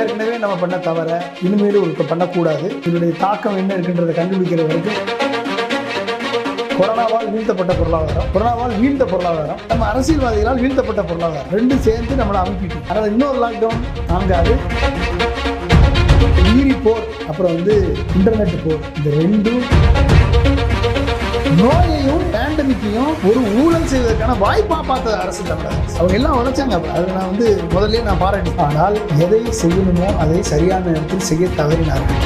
ஏற்கனவே நம்ம பண்ண தவிர இனிமேலும் இப்போ பண்ணக்கூடாது. இதனுடைய தாக்கம் என்ன இருக்குன்றதை கண்டுபிடிக்கிற வரைக்கும் கொரோனாவால் வீழ்த்தப்பட்ட பொருளாதாரம் கொரோனாவால் வீழ்ந்த பொருளாதாரம் நம்ம அரசியல்வாதிகளால் வீழ்த்தப்பட்ட பொருளாதாரம். ரெண்டும் சேர்ந்து நம்மளை அமைக்கிட்டு அதனால் இன்னொரு லாக்டவுன் தாங்காது உயிரி போர் அப்புறம் வந்து இன்டர்நெட் போர். இந்த ரெண்டும் நோயையும் பேண்டமிக்கையும் ஒரு ஊழல் செய்வதற்கான வாய்ப்பா பார்த்த அரசு தமிழக அவங்க எல்லாம் உழைச்சாங்க. அதை நான் வந்து முதல்ல நான் பாராட்டி ஆனால் எதை செய்யணுமோ அதை சரியான நேரத்தில் செய்ய தவறினார்கள்.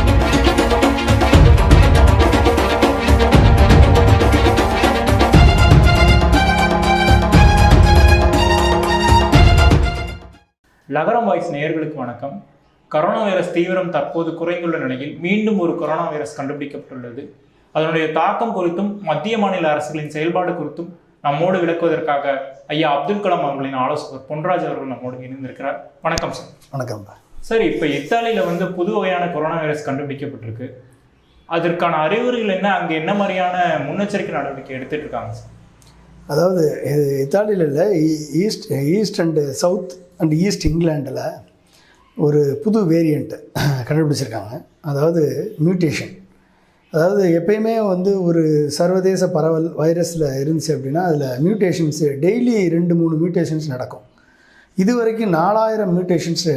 நகரம் வாய்ஸ் நேயர்களுக்கு வணக்கம். கரோனா வைரஸ் தீவிரம் தற்போது குறைந்துள்ள நிலையில் மீண்டும் ஒரு கொரோனா வைரஸ் கண்டுபிடிக்கப்பட்டுள்ளது. அதனுடைய தாக்கம் குறித்தும் மத்திய மாநில அரசுகளின் செயல்பாடு குறித்தும் நம்மோடு விளக்குவதற்காக ஐயா அப்துல் கலாம் அவர்களின் ஆலோசகர் பொன்ராஜ் அவர்கள் நம்மோடு இணைந்திருக்கிறார். வணக்கம் சார். வணக்கம் சார். இப்போ இத்தாலியில வந்து புது வகையான கொரோனா வைரஸ் கண்டுபிடிக்கப்பட்டிருக்கு. அதற்கான அறிகுறிகள் என்ன? அங்கே என்ன மாதிரியான முன்னெச்சரிக்கை நடவடிக்கை எடுத்துட்டு இருக்காங்க சார்? அதாவது இது இத்தாலியில் இல்லை east east and south and east இங்கிலாண்டில் ஒரு புது வேரியண்ட்டு கண்டுபிடிச்சிருக்காங்க. அதாவது மியூட்டேஷன் அதாவது எப்பயுமே வந்து ஒரு சர்வதேச பரவல் வைரஸில் இருந்துச்சு அப்படின்னா அதில் மியூட்டேஷன்ஸு டெய்லி ரெண்டு மூணு மியூட்டேஷன்ஸ் நடக்கும். இது வரைக்கும் நாலாயிரம் மியூட்டேஷன்ஸு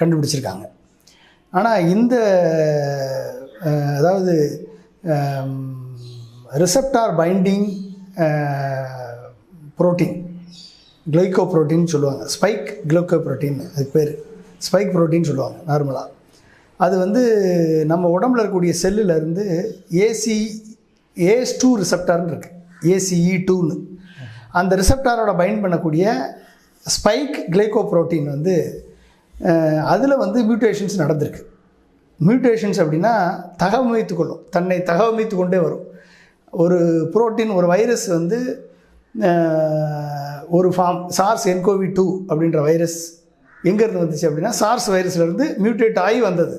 கண்டுபிடிச்சிருக்காங்க. ஆனால் இந்த அதாவது receptor binding protein glycoprotein சொல்லுவாங்க. ஸ்பைக் கிளைகோ புரோட்டீன் அதுக்கு பேர். ஸ்பைக் ப்ரோட்டீன் சொல்லுவாங்க நார்மலாக அது வந்து நம்ம உடம்புல இருக்கக்கூடிய செல்லில் இருந்து ஏசி ஏஸ் டூ ரிசப்டார்னு இருக்குது ஏசிஇ டூன்னு அந்த ரிசப்டாரோட பைண்ட் பண்ணக்கூடிய ஸ்பைக் கிளைகோ ப்ரோட்டீன் வந்து அதில் வந்து மியூட்டேஷன்ஸ் நடந்திருக்கு. மியூட்டேஷன்ஸ் அப்படின்னா தகவமைத்து கொள்ளும். தன்னை தகவமைத்து கொண்டே வரும். ஒரு புரோட்டீன் ஒரு வைரஸ் வந்து ஒரு ஃபார்ம் சார்ஸ் என்கோவி டூ அப்படின்ற வைரஸ் எங்கேருந்து வந்துச்சு அப்படின்னா சார்ஸ் வைரஸ்லேருந்து மியூட்டேட் ஆகி வந்தது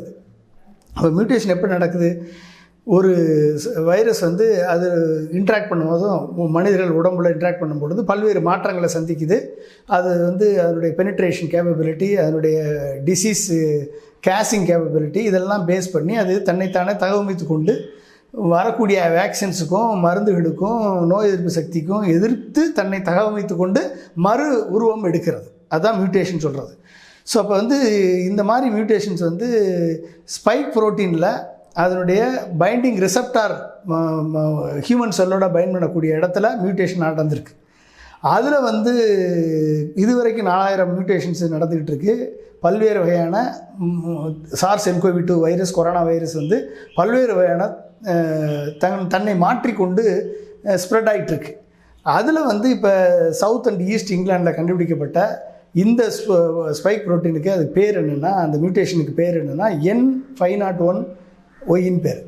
அப்போ மியூட்டேஷன் எப்படி நடக்குது? ஒரு வைரஸ் வந்து அது இன்ட்ராக்ட் பண்ணும்போதும் மனிதர்கள் உடம்புல இன்ட்ராக்ட் பண்ணும்பொழுது பல்வேறு மாற்றங்களை சந்திக்குது. அது வந்து அதனுடைய பெனிட்ரேஷன் கேப்பபிலிட்டி அதனுடைய டிசீஸ் கேசிங் கேப்பபிலிட்டி இதெல்லாம் பேஸ் பண்ணி அது தன்னைத்தானே தகவமைத்து கொண்டு வரக்கூடிய வேக்சின்ஸுக்கும் மருந்துகளுக்கும் நோய் எதிர்ப்பு சக்திக்கும் எதிர்த்து தன்னை தகவமைத்து கொண்டு மறு உருவம் எடுக்கிறது. அதுதான் மியூட்டேஷன் சொல்கிறது ஸோ அப்போ வந்து இந்த மாதிரி மியூட்டேஷன்ஸ் வந்து ஸ்பைக் புரோட்டீனில் அதனுடைய பைண்டிங் ரிசப்டார் ஹியூமன் செல்லோட பைண்ட் பண்ணக்கூடிய இடத்துல மியூட்டேஷன் நடந்திருக்கு. அதில் வந்து இதுவரைக்கும் நாலாயிரம் மியூட்டேஷன்ஸ் நடந்துக்கிட்டு இருக்கு. பல்வேறு வகையான SARS nCoV two virus corona virus வந்து பல்வேறு வகையான தன் தன்னை மாற்றிக்கொண்டு ஸ்ப்ரெட் ஆகிட்டுருக்கு அதில் வந்து இப்போ சவுத் அண்ட் ஈஸ்ட் இங்கிலாண்டில் கண்டுபிடிக்கப்பட்ட இந்த ஸ்பைக் புரோட்டீனுக்கு அது பேர் என்னென்னா அந்த மியூட்டேஷனுக்கு பேர் என்னென்னா N oh five naught one Y பேர்.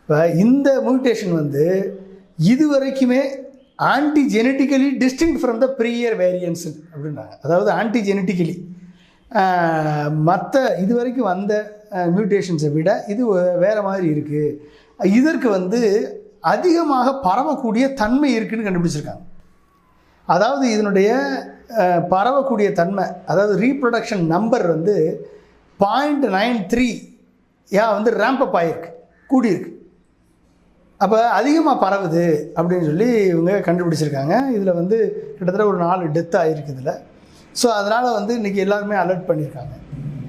இப்போ இந்த மியூட்டேஷன் வந்து இது வரைக்குமே antigenically distinct from the prior variants அப்படின்றாங்க அதாவது ஆன்டி ஜெனட்டிக்கலி மற்ற இது வரைக்கும் வந்த மியூட்டேஷன்ஸை விட இது வேறு மாதிரி இருக்குது இதற்கு வந்து அதிகமாக பரவக்கூடிய தன்மை இருக்குதுன்னு கண்டுபிடிச்சிருக்காங்க. அதாவது இதனுடைய பரவக்கூடிய தன்மை அதாவது ரீப்ரொடக்ஷன் நம்பர் வந்து பாயிண்ட் நைன் த்ரீ யா வந்து ரேம்பப் ஆகிருக்கு கூடியிருக்கு. அப்போ அதிகமாக பரவுது அப்படின்னு சொல்லி இவங்க கண்டுபிடிச்சிருக்காங்க. இதில் வந்து கிட்டத்தட்ட ஒரு நாலு டெத் ஆகிருக்கு இதில். ஸோ அதனால் வந்து இன்றைக்கி எல்லாருமே அலர்ட் பண்ணியிருக்காங்க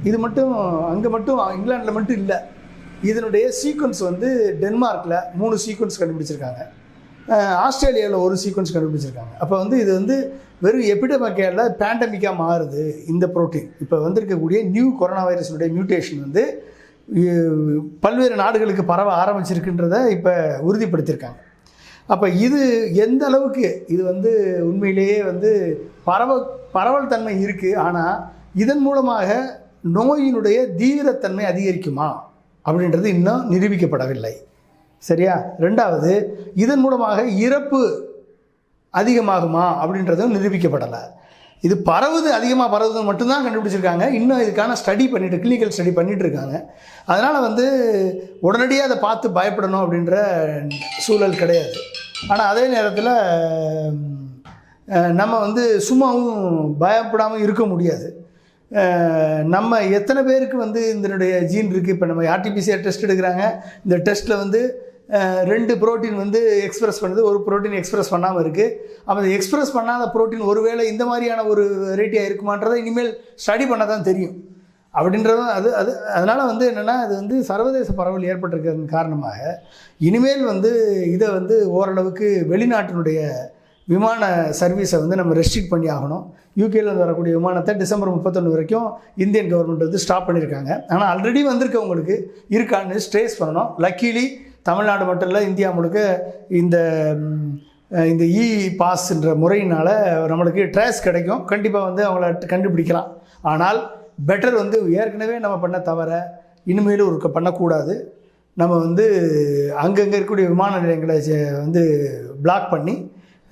இது மட்டும் அங்கே மட்டும் இங்கிலாண்டில் மட்டும் இல்லை. இதனுடைய சீக்வன்ஸ் வந்து டென்மார்க்கில் மூணு சீக்வன்ஸ் கண்டுபிடிச்சிருக்காங்க. ஆஸ்திரேலியாவில் ஒரு சீக்வன்ஸ் கண்டுபிடிச்சிருக்காங்க. அப்போ வந்து இது வந்து வெறும் எபிடமிக்கால பேண்டமிக்காக மாறுது இந்த புரோட்டீன் இப்போ வந்திருக்கக்கூடிய நியூ கொரோனா வைரஸினுடைய மியூட்டேஷன் வந்து பல்வேறு நாடுகளுக்கு பரவ ஆரம்பிச்சிருக்குன்றத இப்போ உறுதிப்படுத்தியிருக்காங்க அப்போ இது எந்த அளவுக்கு இது வந்து உண்மையிலேயே வந்து பரவ பரவல் தன்மை இருக்குது ஆனால் இதன் மூலமாக நோயினுடைய தீவிரத்தன்மை அதிகரிக்குமா அப்படின்றது இன்னும் நிரூபிக்கப்படவில்லை. சரியா? ரெண்டாவது இதன் மூலமாக இறப்பு அதிகமாகுமா அப்படின்றதும் நிரூபிக்கப்படலை. இது பரவுது அதிகமாக பரவுது மட்டும்தான் கண்டுபிடிச்சிருக்காங்க. இன்னும் இதுக்கான ஸ்டடி பண்ணிட்டு கிளினிக்கல் ஸ்டடி பண்ணிட்டு இருக்காங்க அதனால் வந்து உடனடியாக அதை பார்த்து பயப்படணும் அப்படின்ற சூழல் கிடையாது. ஆனால் அதே நேரத்தில் நம்ம வந்து சும்மாவும் பயப்படாமல் இருக்க முடியாது. நம்ம எத்தனை பேருக்கு வந்து இதனுடைய ஜீன் இருக்குது இப்போ நம்ம ஆர்டிபிசிஆர் டெஸ்ட் எடுக்கிறாங்க. இந்த டெஸ்ட்டில் வந்து ரெண்டு புரோட்டீன் வந்து எக்ஸ்பிரஸ் பண்ணுது. ஒரு புரோட்டீன் எக்ஸ்பிரஸ் பண்ணாமல் இருக்குது அப்போ எக்ஸ்பிரஸ் பண்ணாத புரோட்டீன் ஒருவேளை இந்த மாதிரியான ஒரு வெரைட்டியாக இருக்குமான்றதை இனிமேல் ஸ்டடி பண்ண தான் தெரியும். அப்படின்றதும் அது அது அதனால் வந்து என்னென்னா அது வந்து சர்வதேச பரவல் ஏற்பட்டிருக்கிறதன் காரணமாக இனிமேல் வந்து இதை வந்து ஓரளவுக்கு வெளிநாட்டினுடைய விமான சர்வீஸை வந்து நம்ம ரெஸ்ட்ரிக்ட் பண்ணி ஆகணும். யூகேலேருந்து வரக்கூடிய விமானத்தை டிசம்பர் முப்பத்தொன்று வரைக்கும் இந்தியன் கவர்மெண்ட் வந்து ஸ்டாப் பண்ணியிருக்காங்க. ஆனால் ஆல்ரெடி வந்திருக்கவங்களுக்கு இருக்கான்னு ஸ்ட்ரேஸ் பண்ணணும். லக்கீலி தமிழ்நாடு மட்டும் இல்லை இந்தியா முழுக்க இந்த இந்த e இ பாஸ்ன்ற முறையினால் நம்மளுக்கு ட்ரேஸ் கிடைக்கும். கண்டிப்பாக வந்து அவங்கள கண்டுபிடிக்கலாம். ஆனால் பெட்டர் வந்து ஏற்கனவே நம்ம பண்ண தவிர இனிமேலும் ஒரு பண்ணக்கூடாது. நம்ம வந்து அங்கங்கே இருக்கக்கூடிய விமான நிலையங்களை வந்து பிளாக் பண்ணி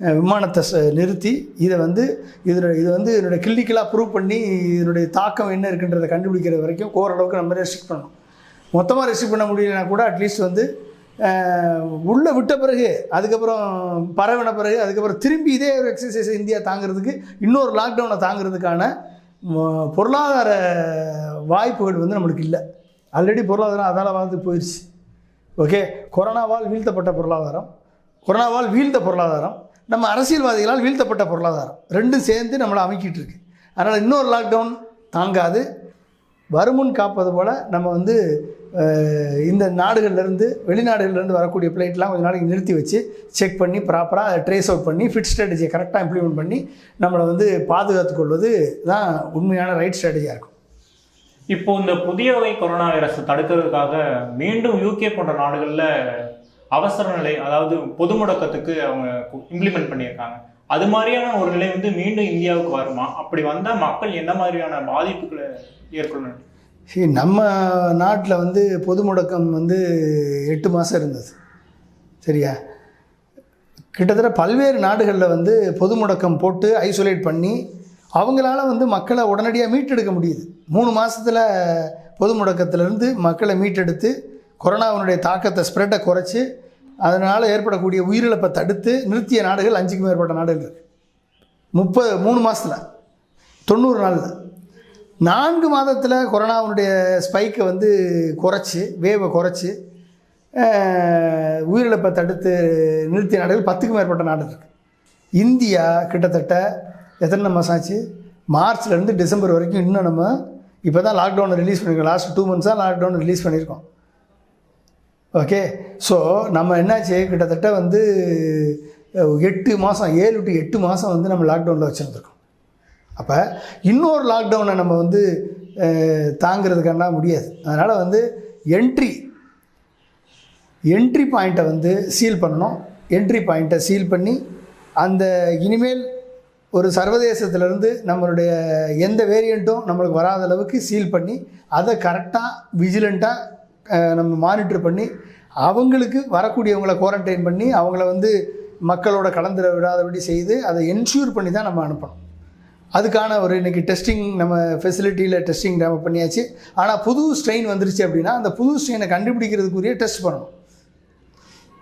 விமானத்தை ச- நிறுத்தி இதை வந்து இதில் இது வந்து இதனுடைய கிளினிக்கலாக ப்ரூவ் பண்ணி இதனுடைய தாக்கம் என்ன இருக்குன்றதை கண்டுபிடிக்கிற வரைக்கும் ஓரளவுக்கு நம்ம ரெஸ்ட்ரிக்ட் பண்ணணும். மொத்தமாக ரெஸ்ட்ரிக்ட் பண்ண முடியலனா கூட அட்லீஸ்ட் வந்து உள்ளே விட்ட பிறகு அதுக்கப்புறம் பரவின பிறகு அதுக்கப்புறம் திரும்பி இதே ஒரு எக்ஸசைஸ் இந்தியா தாங்கிறதுக்கு இன்னொரு லாக்டவுனை தாங்கிறதுக்கான பொருளாதார வாய்ப்புகள் வந்து நம்மளுக்கு இல்லை. ஆல்ரெடி பொருளாதாரம் அதால் வாழ்ந்து போயிடுச்சு ஓகே கொரோனாவால் வீழ்த்தப்பட்ட பொருளாதாரம். கொரோனாவால் வீழ்ந்த பொருளாதாரம். நம்ம அரசியல்வாதிகளால் வீழ்த்தப்பட்ட பொருளாதாரம். ரெண்டும் சேர்ந்து நம்மளை அமைக்கிட்டு இருக்கு. அதனால் இன்னொரு லாக்டவுன் தாங்காது. வருமுன் காப்பது போல் நம்ம வந்து இந்த நாடுகள்லேருந்து வெளிநாடுகள்லேருந்து வரக்கூடிய ஃப்ளைட்லாம் கொஞ்சம் நாளைக்கு நிறுத்தி வச்சு செக் பண்ணி ப்ராப்பராக ட்ரேஸ் அவுட் பண்ணி ஃபிட் ஸ்ட்ராட்டஜியை கரெக்டாக இம்ப்ளிமெண்ட் பண்ணி நம்மளை வந்து பாதுகாத்து கொள்வது தான் உண்மையான ரைட் ஸ்ட்ராட்டஜியாக இருக்கும். இப்போ இந்த புதிய வகை கொரோனா வைரஸ் தடுக்கிறதுக்காக மீண்டும் யூகே போன்ற நாடுகளில் அவசர நிலை அதாவது பொது முடக்கத்துக்கு அவங்க இம்ப்ளிமெண்ட் பண்ணியிருக்காங்க. அது மாதிரியான ஒரு நிலை வந்து மீண்டும் இந்தியாவுக்கு வருமா? அப்படி வந்தால் மக்கள் என்ன மாதிரியான பாதிப்புகளை ஏற்கனவே. சரி நம்ம நாட்டில் வந்து பொது முடக்கம் வந்து எட்டு மாதம் இருந்தது. சரியா? கிட்டத்தட்ட பல்வேறு நாடுகளில் வந்து பொது முடக்கம் போட்டு ஐசோலேட் பண்ணி அவங்களால வந்து மக்களை உடனடியாக மீட்டெடுக்க முடியுது. மூணு மாதத்தில் பொது முடக்கத்திலேருந்து மக்களை மீட்டெடுத்து கொரோனாவினுடைய தாக்கத்தை ஸ்ப்ரெட்டை குறைச்சி அதனால் ஏற்படக்கூடிய உயிரிழப்பை தடுத்து நிறுத்திய நாடுகள் அஞ்சுக்கும் மேற்பட்ட நாடுகள் இருக்குது முப்பது மூணு மாதத்தில் தொண்ணூறு நாளில். நான்கு மாதத்தில் கொரோனாவுடைய ஸ்பைக்கை வந்து குறைச்சி வேவை குறைச்சி உயிரிழப்பை தடுத்து நிறுத்திய நாடுகள் பத்துக்கும் மேற்பட்ட நாடு இருக்குது இந்தியா கிட்டத்தட்ட எத்தனை மாதம் ஆச்சு மார்ச்லேருந்து டிசம்பர் வரைக்கும் இன்னும் நம்ம இப்போ தான் லாக்டவுனை ரிலீஸ் பண்ணியிருக்கோம் லாஸ்ட் டூ மந்த்ஸாக லாக்டவுன் ரிலீஸ் பண்ணியிருக்கோம் ஓகே ஸோ நம்ம என்னாச்சு? கிட்டத்தட்ட வந்து எட்டு மாதம் ஏழு டு எட்டு மாதம் வந்து நம்ம லாக்டவுனில் வச்சுருந்துருக்கோம். அப்போ இன்னொரு லாக்டவுனை நம்ம வந்து அஹ், தாங்கிறதுக்கான முடியாது. அதனால் வந்து என்ட்ரி என்ட்ரி பாயிண்ட்டை வந்து சீல் பண்ணணும். என்ட்ரி பாயிண்ட்டை சீல் பண்ணி அந்த இனிமேல் ஒரு சர்வதேசத்திலேருந்து நம்மளுடைய எந்த வேரியண்ட்டும் நம்மளுக்கு வராத அளவுக்கு சீல் பண்ணி அதை கரெக்டாக விஜிலண்ட்டாக நம்ம மானிட்டர் பண்ணி அவங்களுக்கு வரக்கூடியவங்களை குவாரண்டைன் பண்ணி அவங்கள வந்து மக்களோட கலந்துர விடாதபடி செய்து அதை என்ஷூர் பண்ணி தான் நம்ம அனுப்பணும். அதுக்கான ஒரு இன்றைக்கி டெஸ்டிங் நம்ம ஃபெசிலிட்டியில் டெஸ்டிங் நம்ம பண்ணியாச்சு. ஆனால் புது ஸ்ட்ரெயின் வந்துருச்சு அப்படின்னா அந்த புது ஸ்ட்ரெயினை கண்டுபிடிக்கிறதுக்குரிய டெஸ்ட் பண்ணணும்.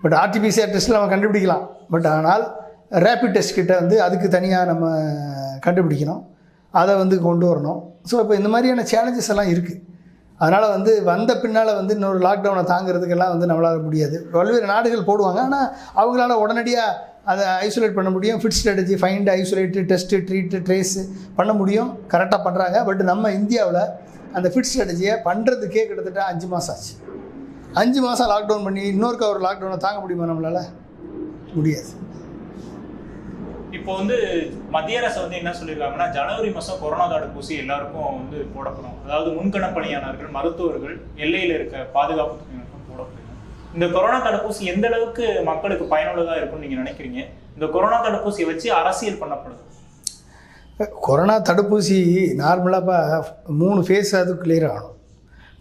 பட் ஆர்டிபிசிஆர் டெஸ்ட்டில் நம்ம கண்டுபிடிக்கலாம். பட் ஆனால் ரேபிட் டெஸ்ட் கிட்ட வந்து அதுக்கு தனியாக நம்ம கண்டுபிடிக்கணும். அதை வந்து கொண்டு வரணும். ஸோ இப்போ இந்த மாதிரியான சேலஞ்சஸ் எல்லாம் இருக்குது அதனால் வந்து வந்த பின்னால் வந்து இன்னொரு லாக்டவுனை தாங்கிறதுக்கெல்லாம் வந்து நம்மளால் முடியாது. பல்வேறு நாடுகள் போடுவாங்க. ஆனால் அவங்களால உடனடியாக அதை ஐசோலேட் பண்ண முடியும். Fit strategy find isolate test treat trace பண்ண முடியும். கரெக்டாக பண்ணுறாங்க பட் நம்ம இந்தியாவில் அந்த ஃபிட் ஸ்ட்ராட்டஜியை பண்ணுறதுக்கே கிட்டத்தட்ட அஞ்சு மாதம் ஆச்சு. அஞ்சு மாதம் லாக்டவுன் பண்ணி இன்னொருக்கா ஒரு லாக்டவுனை தாங்க முடியுமா நம்மளால்? முடியாது. இப்போ வந்து மத்திய அரசு வந்து என்ன சொல்லியிருக்காங்கன்னா ஜனவரி மாதம் கொரோனா தடுப்பூசி எல்லாருக்கும் வந்து போடப்படும். அதாவது முன்கண பணியாளர்கள் மருத்துவர்கள் எல்லையில் இருக்க பாதுகாப்பு துறையினருக்கும் போடப்படும். இந்த கொரோனா தடுப்பூசி எந்த அளவுக்கு மக்களுக்கு பயனுள்ளதாக இருக்கும்னு நீங்கள் நினைக்கிறீங்க? இந்த கொரோனா தடுப்பூசியை வச்சு அரசியல் பண்ணப்படுது. கொரோனா தடுப்பூசி நார்மலாக இப்போ மூணு ஃபேஸ் அது கிளியர் ஆகணும்.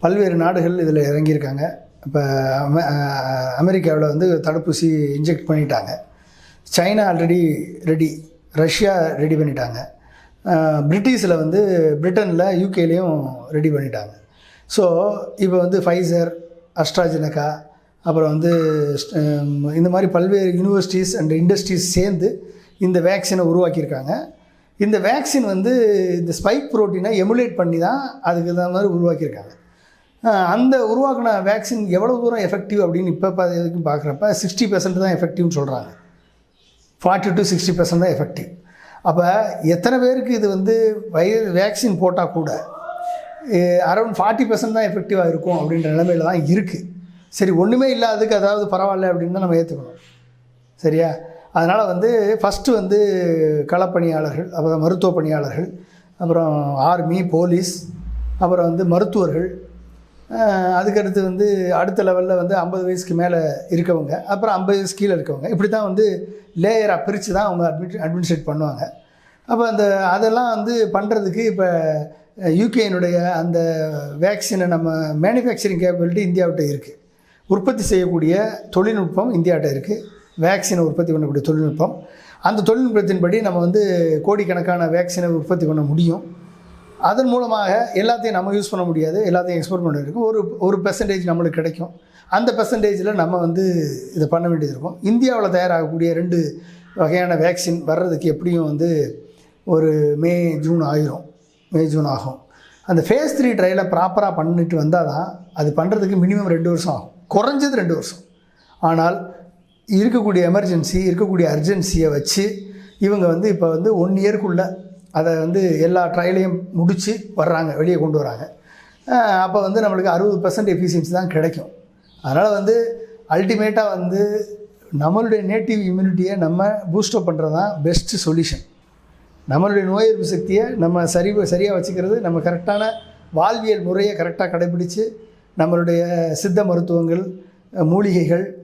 பல்வேறு நாடுகள் இதில் இறங்கியிருக்காங்க. இப்போ அமெரிக்காவில் வந்து தடுப்பூசி இன்ஜெக்ட் பண்ணிட்டாங்க. China already ready Russia ready பண்ணிட்டாங்க. பிரிட்டிஷில் வந்து பிரிட்டனில் யூகேலேயும் ரெடி பண்ணிட்டாங்க. ஸோ இப்போ வந்து ஃபைசர் அஸ்ட்ராஜெனக்கா அப்புறம் வந்து இந்த மாதிரி பல்வேறு யூனிவர்சிட்டிஸ் அண்ட் இண்டஸ்ட்ரீஸ் சேர்ந்து இந்த வேக்சினை உருவாக்கியிருக்காங்க. இந்த வேக்சின் வந்து இந்த ஸ்பைக் ப்ரோட்டீனை எமுலேட் பண்ணி தான் அதுக்கு தகுந்த மாதிரி உருவாக்கியிருக்காங்க. அந்த உருவாக்கின வேக்சின் எவ்வளோ தூரம் எஃபெக்டிவ் அப்படின்னு இப்போ வரைக்கும் பார்க்குறப்ப சிக்ஸ்டி பர்சன்ட் தான் எஃபெக்டிவ்னு சொல்கிறாங்க ஃபார்ட்டி டு சிக்ஸ்டி பர்சன்ட் தான் எஃபெக்டிவ் அப்போ எத்தனை பேருக்கு இது வந்து வய வேக்சின் போட்டால் கூட அரௌண்ட் ஃபார்ட்டி பர்சன்ட் தான் எஃபெக்டிவாக இருக்கும் அப்படின்ற நிலைமையில் தான் இருக்குது சரி ஒன்றுமே இல்லாததுக்கு அதாவது பரவாயில்ல அப்படின்னு தான் நம்ம ஏற்றுக்கணும் சரியா? அதனால் வந்து ஃபஸ்ட்டு வந்து களப்பணியாளர்கள் அப்புறம் மருத்துவ பணியாளர்கள் அப்புறம் ஆர்மி போலீஸ் அப்புறம் வந்து மருத்துவர்கள் அதுக்கடுத்து வந்து அடுத்த லெவலில் வந்து ஐம்பது வயசுக்கு மேலே இருக்கவங்க அப்புறம் ஐம்பது வயசு கீழே இருக்கவங்க. இப்படி தான் வந்து லேயராக பிரித்து தான் அவங்க அட்மிட் அட்மினிஸ்ட்ரேட் பண்ணுவாங்க. அப்போ அந்த அதெல்லாம் வந்து பண்ணுறதுக்கு இப்போ யூகேனுடைய அந்த வேக்சினை நம்ம மேனுஃபேக்சரிங் கேப்பபிலிட்டி இந்தியாவிட்ட இருக்குது உற்பத்தி செய்யக்கூடிய தொழில்நுட்பம் இந்தியாவிட்ட இருக்குது வேக்சினை உற்பத்தி பண்ணக்கூடிய தொழில்நுட்பம். அந்த தொழில்நுட்பத்தின்படி நம்ம வந்து கோடிக்கணக்கான வேக்சினை உற்பத்தி பண்ண முடியும். அதன் மூலமாக எல்லாத்தையும் நம்ம யூஸ் பண்ண முடியாது எல்லாத்தையும் எக்ஸ்போர்ட் பண்ண இருக்கும் ஒரு ஒரு பெர்சன்டேஜ் நம்மளுக்கு கிடைக்கும். அந்த பெர்சன்டேஜில் நம்ம வந்து இதை பண்ண வேண்டியது இருக்கும். இந்தியாவில் தயாராகக்கூடிய ரெண்டு வகையான வேக்சின் வர்றதுக்கு எப்படியும் வந்து ஒரு மே ஜூன் ஆயிரும். மே ஜூன் ஆகும். அந்த ஃபேஸ் த்ரீ ட்ரையலை ப்ராப்பராக பண்ணிட்டு வந்தால் தான் அது பண்ணுறதுக்கு மினிமம் ரெண்டு வருஷம் ஆகும். குறைஞ்சது ரெண்டு வருஷம். ஆனால் இருக்கக்கூடிய எமர்ஜென்சி இருக்கக்கூடிய அர்ஜென்சியை வச்சு இவங்க வந்து இப்போ வந்து ஒன் இயர்க்குள்ளே அதை வந்து எல்லா ட்ரையலையும் முடித்து வர்றாங்க வெளியே கொண்டு வராங்க அப்போ வந்து நம்மளுக்கு அறுபது பர்சன்ட் எஃபிஷியன்சி தான் கிடைக்கும். அதனால் வந்து அல்டிமேட்டாக வந்து நம்மளுடைய நேட்டிவ் இம்யூனிட்டியை நம்ம பூஸ்டப் பண்ணுறது தான் பெஸ்ட்டு சொல்யூஷன் நம்மளுடைய நோய் எதிர்ப்பு சக்தியை நம்ம சரி சரியாக வச்சுக்கிறது நம்ம கரெக்டான வாழ்வியல் முறையை கரெக்டாக கடைபிடித்து நம்மளுடைய சித்த மருத்துவங்கள் மூலிகைகள்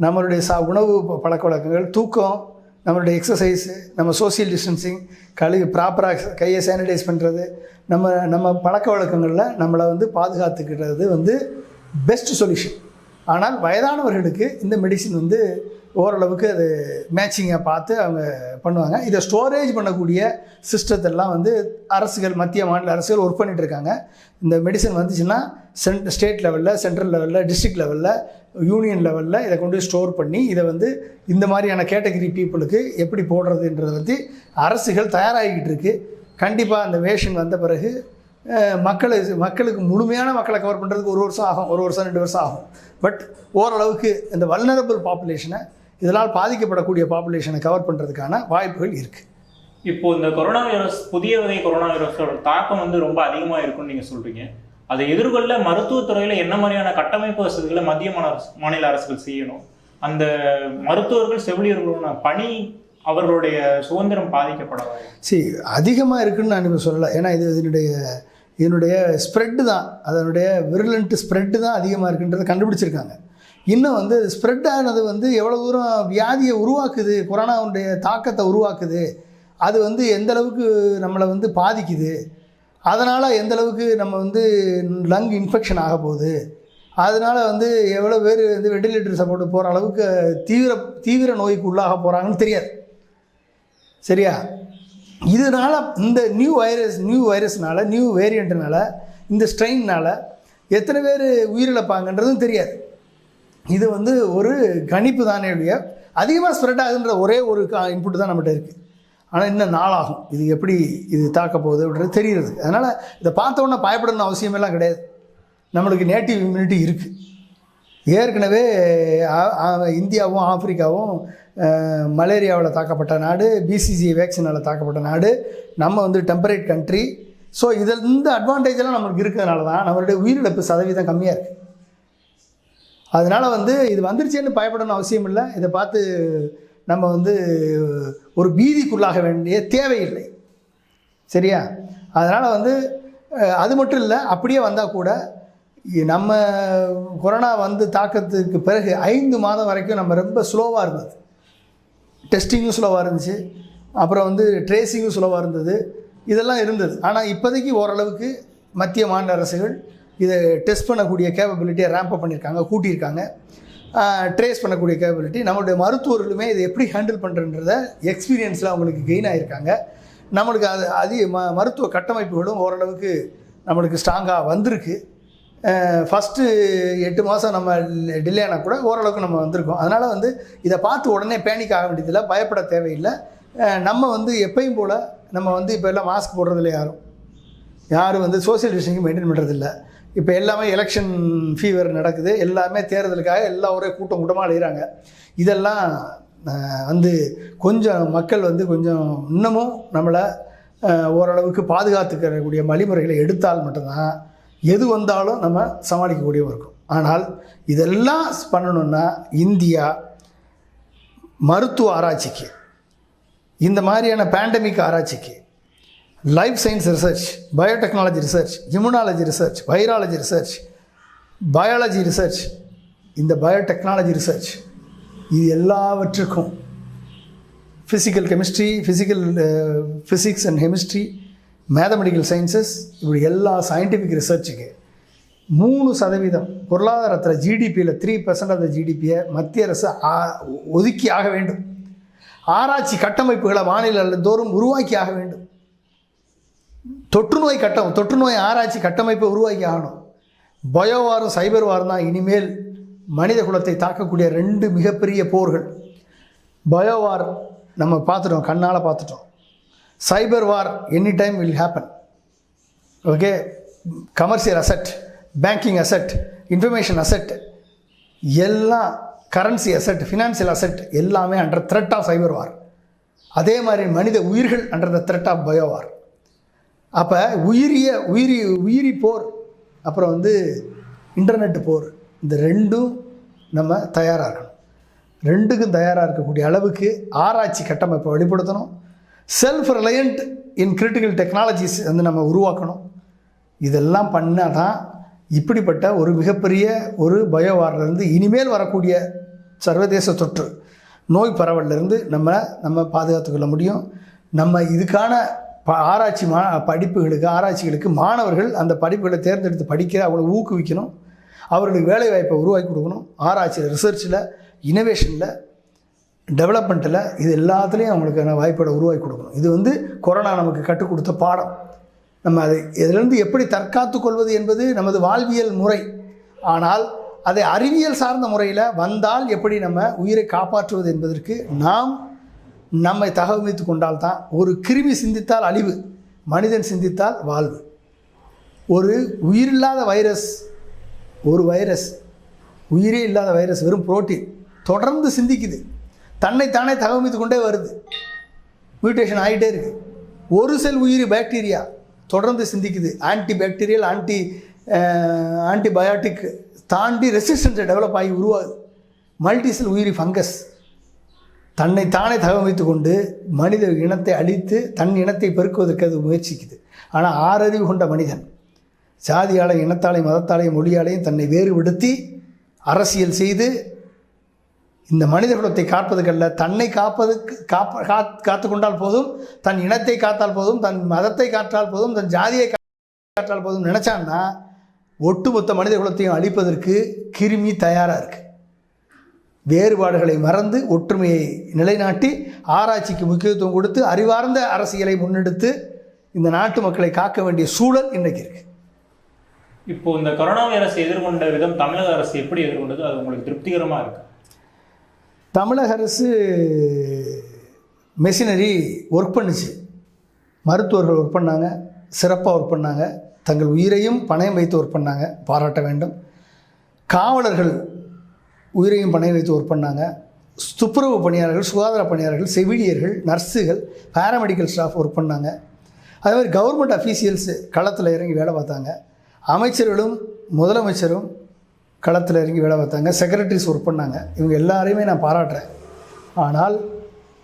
நம்மளுடைய சா உணவு பழக்க வழக்கங்கள் தூக்கம் நம்மளுடைய எக்ஸசைஸ் நம்ம சோசியல் டிஸ்டன்சிங் கழுவி ப்ராப்பராக கையை சானிடைஸ் பண்ணுறது நம்ம நம்ம பழக்க வழக்கங்களில் நம்மளை வந்து பாதுகாத்துக்கிறது வந்து பெஸ்ட் சொல்யூஷன் ஆனால் வயதானவர்களுக்கு இந்த மெடிசின் வந்து ஓரளவுக்கு அது மேட்சிங்கை பார்த்து அவங்க பண்ணுவாங்க. இதை ஸ்டோரேஜ் பண்ணக்கூடிய சிஸ்டத்தெல்லாம் வந்து அரசுகள் மத்திய மாநில அரசுகள் ஒர்க் பண்ணிகிட்ருக்காங்க இருக்காங்க. இந்த மெடிசன் வந்துச்சுன்னா சென்ட் ஸ்டேட் லெவலில் சென்ட்ரல் லெவலில் டிஸ்ட்ரிக்ட் லெவலில் யூனியன் லெவலில் இதை கொண்டு போய் ஸ்டோர் பண்ணி இதை வந்து இந்த மாதிரியான கேட்டகரி பீப்புளுக்கு எப்படி போடுறதுன்றதை பற்றி அரசுகள் தயாராகிக்கிட்டு இருக்குது கண்டிப்பாக அந்த வேஷன் வந்த பிறகு மக்களை மக்களுக்கு முழுமையான மக்களை கவர் பண்ணுறதுக்கு ஒரு வருஷம் ஆகும். ஒரு வருஷம் ரெண்டு வருஷம் ஆகும். பட் ஓரளவுக்கு இந்த வல்னரபிள் பாப்புலேஷனை இதனால் பாதிக்கப்படக்கூடிய பாப்புலேஷனை கவர் பண்ணுறதுக்கான வாய்ப்புகள் இருக்குது இப்போ இந்த கொரோனா வைரஸ் புதிய வகை கொரோனா வைரஸோட தாக்கம் வந்து ரொம்ப அதிகமாக இருக்கும்னு நீங்கள் சொல்கிறீங்க அதை எதிர்கொள்ள மருத்துவத்துறையில என்ன மாதிரியான கட்டமைப்பு வசதிகளை மத்திய மாநில மாநில அரசுகள் செய்யணும்? அந்த மருத்துவர்கள் செவிலியர்களோட பணி அவர்களுடைய சுதந்திரம் பாதிக்கப்படாது சரி அதிகமாக இருக்குன்னு நான் இப்போ சொல்லலை. ஏன்னா இது இதனுடைய இதனுடைய ஸ்ப்ரெட்டு தான். அதனுடைய விரலண்ட் ஸ்ப்ரெட்டு தான் அதிகமாக இருக்குன்றதை கண்டுபிடிச்சிருக்காங்க. இன்னும் வந்து ஸ்ப்ரெட் ஆனது வந்து எவ்வளோ தூரம் வியாதியை உருவாக்குது கொரோனாவுடைய தாக்கத்தை உருவாக்குது அது வந்து எந்த அளவுக்கு நம்மளை வந்து பாதிக்குது அதனால் எந்த அளவுக்கு நம்ம வந்து லங் இன்ஃபெக்ஷன் ஆக போகுது. அதனால் வந்து எவ்வளோ பேர் வந்து வெண்டிலேட்டர் சப்போர்ட் போகிற அளவுக்கு தீவிர தீவிர நோய்க்கு உள்ளாக போகிறாங்கன்னு தெரியாது. சரியா? இதனால் இந்த நியூ வைரஸ் நியூ வைரஸ்னால நியூ வேரியண்ட்டுனால இந்த ஸ்ட்ரெயின்னால் எத்தனை பேர் உயிரிழப்பாங்கன்றதும் தெரியாது. இது வந்து ஒரு கணிப்பு தானே ஒழிய அதிகமாக ஸ்ப்ரெட் ஆகுன்ற ஒரே ஒரு இன்புட் தான் நம்மகிட்ட இருக்குது ஆனால் இன்னும் நாளாகும். இது எப்படி இது தாக்க போகுது அப்படின்றது தெரிகிறது அதனால் இதை பார்த்த உடனே பயப்படணும்னு அவசியமெல்லாம் கிடையாது. நம்மளுக்கு நேட்டிவ் இம்யூனிட்டி இருக்குது ஏற்கனவே இந்தியாவும் ஆப்பிரிக்காவும் மலேரியாவில் தாக்கப்பட்ட நாடு பிசிசி வேக்சினால் தாக்கப்பட்ட நாடு நம்ம வந்து டெம்பரேட் கண்ட்ரி ஸோ இதில் இந்த அட்வான்டேஜ் எல்லாம் நம்மளுக்கு இருக்கிறதுனால தான் நம்மளுடைய உயிரிழப்பு சதவீதம் கம்மியாக இருக்குது அதனால் வந்து இது வந்துருச்சேன்னு பயப்படணும் அவசியம் இல்லை. இதை பார்த்து நம்ம வந்து ஒரு பீதிக்குள்ளாக வேண்டிய தேவையில்லை. சரியா? அதனால் வந்து அது மட்டும் இல்லை அப்படியே வந்தால் கூட நம்ம கொரோனா வந்து தாக்கத்துக்கு பிறகு ஐந்து மாதம் வரைக்கும் நம்ம ரொம்ப ஸ்லோவாக இருந்தது. டெஸ்டிங்கும் ஸ்லோவாக இருந்துச்சு. அப்புறம் வந்து ட்ரேசிங்கும் ஸ்லோவாக இருந்தது. இதெல்லாம் இருந்தது. ஆனால் இப்போதைக்கு ஓரளவுக்கு மத்திய மாநில அரசுகள் இதை டெஸ்ட் பண்ணக்கூடிய கேப்பபிலிட்டியை ரேம்ப் அப் பண்ணியிருக்காங்க கூட்டியிருக்காங்க. ட்ரேஸ் பண்ணக்கூடிய கேபிலிட்டி நம்மளுடைய மருத்துவர்களுமே இதை எப்படி ஹேண்டில் பண்ணுறன்றத எக்ஸ்பீரியன்ஸில் அவங்களுக்கு கெயின் ஆகியிருக்காங்க நம்மளுக்கு அது அதிக ம மருத்துவ கட்டமைப்புகளும் ஓரளவுக்கு நம்மளுக்கு ஸ்ட்ராங்காக வந்திருக்கு. ஃபஸ்ட்டு எட்டு மாதம் நம்ம டிலே ஆனால் கூட ஓரளவுக்கு நம்ம வந்திருக்கோம். அதனால் வந்து இதை பார்த்து உடனே பேனிக் ஆக வேண்டியதில்லை பயப்பட தேவையில்லை. நம்ம வந்து எப்பயும் போல் நம்ம வந்து இப்போ எல்லாம் மாஸ்க் போடுறதில்ல யாரும். யாரும் வந்து சோசியல் டிஸ்டன்ஸிங் மெயின்டைன் பண்ணுறதில்ல இப்போ எல்லாமே எலெக்ஷன் ஃபீவர் நடக்குது. எல்லாமே தேர்தலுக்காக எல்லா ஒரே கூட்டம் கூட்டமாக அழைகிறாங்க இதெல்லாம் வந்து கொஞ்சம் மக்கள் வந்து கொஞ்சம் இன்னமும் நம்மளை ஓரளவுக்கு பாதுகாத்துக்கக்கூடிய வழிமுறைகளை எடுத்தால் மட்டும்தான் எது வந்தாலும் நம்ம சமாளிக்கக்கூடியவும் இருக்கும். ஆனால் இதெல்லாம் பண்ணணும்னா இந்தியா மருத்துவ ஆராய்ச்சிக்கு இந்த மாதிரியான பேண்டமிக் ஆராய்ச்சிக்கு life science research biotechnology research immunology research virology research biology research இந்த பயோடெக்னாலஜி ரிசர்ச் இது எல்லாவற்றுக்கும் physical chemistry physical physics and chemistry mathematical sciences இப்படி எல்லா சயின்டிஃபிக் ரிசர்ச்சுக்கு மூணு சதவீதம் பொருளாதாரத்தில் ஜிடிபியில் த்ரீ பர்சன்ட் ஆஃப் த ஜிடிபியை மத்திய அரசு ஒதுக்கி ஆக வேண்டும். ஆராய்ச்சி கட்டமைப்புகளை மாநிலங்கள் தோறும் உருவாக்கி ஆக வேண்டும். தொற்றுநோய் கட்டம் தொற்றுநோய் ஆராய்ச்சி கட்டமைப்பை உருவாக்கி ஆகணும். பயோவாரும் சைபர் வாரம் தான் இனிமேல் மனித குலத்தை தாக்கக்கூடிய ரெண்டு மிகப்பெரிய போர்கள். பயோவார் நம்ம பார்த்துட்டோம் கண்ணால் பார்த்துட்டோம். Cyber war any time will happen okay commercial asset banking asset information asset எல்லாம் கரன்சி அசெட் ஃபினான்சியல் அசெட் எல்லாமே under threat of cyber war அதே மாதிரி மனித உயிர்கள் under the threat of biowar. அப்போ உயிரிய உயிரி உயிரி போர் அப்புறம் வந்து இன்டர்நெட் போர் இந்த ரெண்டும் நம்ம தயாராக இருக்கணும். ரெண்டுக்கும் தயாராக இருக்கக்கூடிய அளவுக்கு ஆராய்ச்சி கட்டமைப்பை வெளிப்படுத்தணும் self reliant in critical technologies வந்து நம்ம உருவாக்கணும். இதெல்லாம் பண்ணால் தான் இப்படிப்பட்ட ஒரு மிகப்பெரிய ஒரு பயோவாரிலிருந்து இனிமேல் வரக்கூடிய சர்வதேச தொற்று நோய் பரவலிருந்து நம்ம நம்ம பாதுகாத்துக்கொள்ள முடியும். நம்ம இதுக்கான ப ஆராய்ச்சி மா படிப்புகளுக்கு ஆராய்ச்சிகளுக்கு மாணவர்கள் அந்த படிப்புகளை தேர்ந்தெடுத்து படிக்க அவங்களை ஊக்குவிக்கணும். அவர்களுக்கு வேலைவாய்ப்பை உருவாக்கி கொடுக்கணும். ஆராய்ச்சியில் ரிசர்ச்சில் இனோவேஷனில் டெவலப்மெண்ட்டில் இது எல்லாத்துலேயும் அவங்களுக்கான வாய்ப்புகளை உருவாக்கி கொடுக்கணும். இது வந்து கொரோனா நமக்கு கற்றுக் கொடுத்த பாடம். நம்ம அதை இதிலிருந்து எப்படி தற்காத்து கொள்வது என்பது நமது வாழ்வியல் முறை. ஆனால் அதை அறிவியல் சார்ந்த முறையில் வந்தால் எப்படி நம்ம உயிரை காப்பாற்றுவது என்பதற்கு நாம் நம்மை தகவமைத்து கொண்டால்தான் ஒரு கிருமி சிந்தித்தால் அழிவு மனிதன் சிந்தித்தால் வாழ்வு. ஒரு உயிரில்லாத வைரஸ் ஒரு வைரஸ் உயிரே இல்லாத வைரஸ் வெறும் புரோட்டீன் தொடர்ந்து சிந்திக்குது. தன்னைத்தானே தகவமைத்து கொண்டே வருது. மியூட்டேஷன் ஆகிட்டே இருக்குது ஒரு செல் உயிரி பாக்டீரியா தொடர்ந்து சிந்திக்குது. ஆன்டி பாக்டீரியல் ஆன்டி ஆன்டிபயோட்டிக் தாண்டி ரெசிஸ்டன்ஸை டெவலப் ஆகி உருவாகுது. மல்டிசெல் உயிரி ஃபங்கஸ் தன்னை தானே தகவமைத்து கொண்டு மனித இனத்தை அழித்து தன் இனத்தை பெருக்குவதற்கு அது முயற்சிக்குது. ஆனால் ஆறறிவு கொண்ட மனிதன் சாதியாலையும் இனத்தாலையும் மதத்தாலையும் மொழியாலையும் தன்னை வேறுபடுத்தி அரசியல் செய்து இந்த மனித குலத்தை காப்பதுக்கல்ல தன்னை காப்பதுக்கு காப்ப காத் காத்து கொண்டால் போதும் தன் இனத்தை காத்தால் போதும் தன் மதத்தை காற்றால் போதும் தன் ஜாதியை காற்றால் போதும் நினச்சான்னா ஒட்டுமொத்த மனித குலத்தையும் அழிப்பதற்கு கிருமி தயாராக இருக்குது வேறுபாடுகளை மறந்து ஒற்றுமையை நிலைநாட்டி ஆராய்ச்சிக்கு முக்கியத்துவம் கொடுத்து அறிவார்ந்த அரசியலை முன்னெடுத்து இந்த நாட்டு மக்களை காக்க வேண்டிய சூழல் இன்றைக்கு இருக்குது இப்போ இந்த கொரோனா வைரஸ் எதிர்கொண்ட விதம் தமிழக அரசு எப்படி எதிர்கொண்டது? அது உங்களுக்கு திருப்திகரமா இருக்கு? தமிழக அரசு மெஷினரி ஒர்க் பண்ணுச்சு. மருத்துவர்கள் ஒர்க் பண்ணாங்க சிறப்பாக ஒர்க் பண்ணாங்க. தங்கள் உயிரையும் பணயம் வைத்து ஒர்க் பண்ணாங்க. பாராட்ட வேண்டும். காவலர்கள் உயிரையும் பணயம் வைத்து ஒர்க் பண்ணாங்க. துப்புரவு பணியாளர்கள் சுகாதார பணியாளர்கள் செவிலியர்கள் நர்ஸுகள் பேராமெடிக்கல் ஸ்டாஃப் ஒர்க் பண்ணாங்க. அதே மாதிரி கவர்மெண்ட் அஃபீஷியல்ஸு களத்தில் இறங்கி வேலை பார்த்தாங்க. அமைச்சர்களும் முதலமைச்சரும் களத்தில் இறங்கி வேலை பார்த்தாங்க. செக்ரட்டரிஸ் ஒர்க் பண்ணாங்க. இவங்க எல்லாரையுமே நான் பாராட்டுறேன். ஆனால்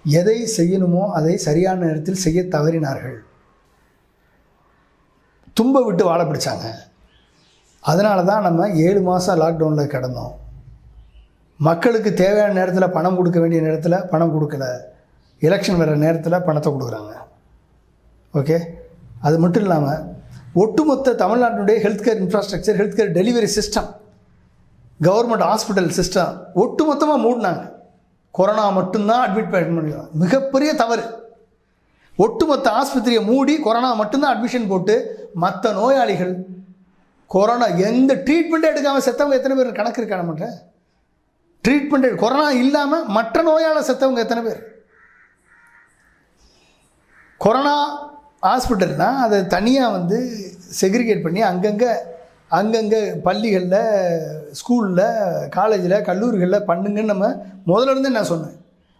எதை செய்யணுமோ அதை சரியான நேரத்தில் செய்ய தவறினார்கள். தும்ப விட்டு வாழ பிடிச்சாங்க. அதனால தான் நம்ம ஏழு மாதம் லாக்டவுனில் கிடந்தோம். மக்களுக்கு தேவையான நேரத்தில் பணம் கொடுக்க வேண்டிய நேரத்தில் பணம் கொடுக்கல. எலெக்ஷன் வர நேரத்தில் பணத்தை கொடுக்குறாங்க. ஓகே அது மட்டும் இல்லாமல் ஒட்டுமொத்த தமிழ்நாட்டினுடைய health care infrastructure health care delivery system government hospital system ஒட்டுமொத்தமாக மூடினாங்க. கொரோனா மட்டும்தான் அட்மிட் பண்ணிக்கலாம் மிகப்பெரிய தவறு. ஒட்டுமொத்த ஆஸ்பத்திரியை மூடி கொரோனா மட்டும்தான் அட்மிஷன் போட்டு மற்ற நோயாளிகள் கொரோனா எந்த ட்ரீட்மெண்ட்டே எடுக்காமல் செத்தவங்க எத்தனை பேர் கணக்கு இருக்கா நம்மகிட்ட ட்ரீட்மெண்ட் கொரோனா இல்லாமல் மற்ற நோயால் செத்தவங்க எத்தனை பேர்? கொரோனா ஹாஸ்பிட்டல்னால் அதை தனியாக வந்து செக்ரிகேட் பண்ணி அங்கங்கே அங்கங்கே பள்ளிகளில் ஸ்கூலில் காலேஜில் கல்லூரிகளில் பண்ணுங்கன்னு நம்ம முதல்ல இருந்தே நான் சொன்னேன்.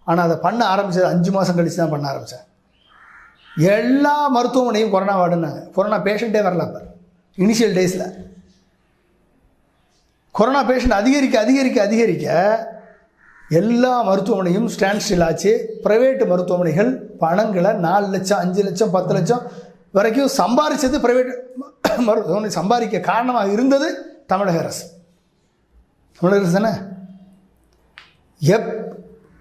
ஆனால் அதை பண்ண ஆரம்பித்தது அஞ்சு மாதம் கழித்து தான் பண்ண ஆரம்பித்தேன் எல்லா மருத்துவமனையும் கொரோனா வார்டுன்னாங்க. கொரோனா பேஷண்ட்டே வரல அப்போ. இனிஷியல் டேஸில் கொரோனா பேஷண்ட் அதிகரிக்க அதிகரிக்க அதிகரிக்க எல்லா மருத்துவமனையும் ஸ்டாண்ட் ஸ்டில் ஆச்சு. ப்ரைவேட் மருத்துவமனைகள் பணங்களை நாலு லட்சம் அஞ்சு லட்சம் பத்து லட்சம் வரைக்கும் சம்பாதிச்சது ப்ரைவேட் மருத்துவமனை சம்பாதிக்க காரணமாக இருந்தது தமிழக அரசு. தமிழக அரசு தானே? எப்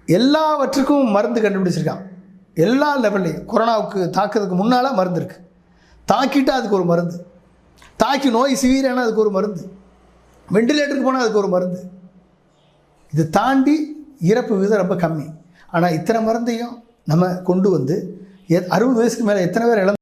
எல்லாவற்றுக்கும் மருந்து கண்டுபிடிச்சிருக்கான். எல்லா லெவல்லையும் கொரோனாவுக்கு தாக்குறதுக்கு முன்னால் மருந்து இருக்குது தாக்கிட்டால் அதுக்கு ஒரு மருந்து. தாக்கி நோய் சிவியரான அதுக்கு ஒரு மருந்து. வெண்டிலேட்டருக்கு போனால் அதுக்கு ஒரு மருந்து. இது தாண்டி இறப்பு விகிதம் ரொம்ப கம்மி. ஆனால் இத்தனை மருந்தையும் நம்ம கொண்டு வந்து எ- அறுபது வயசுக்கு மேலே எத்தனை பேர் இழந்து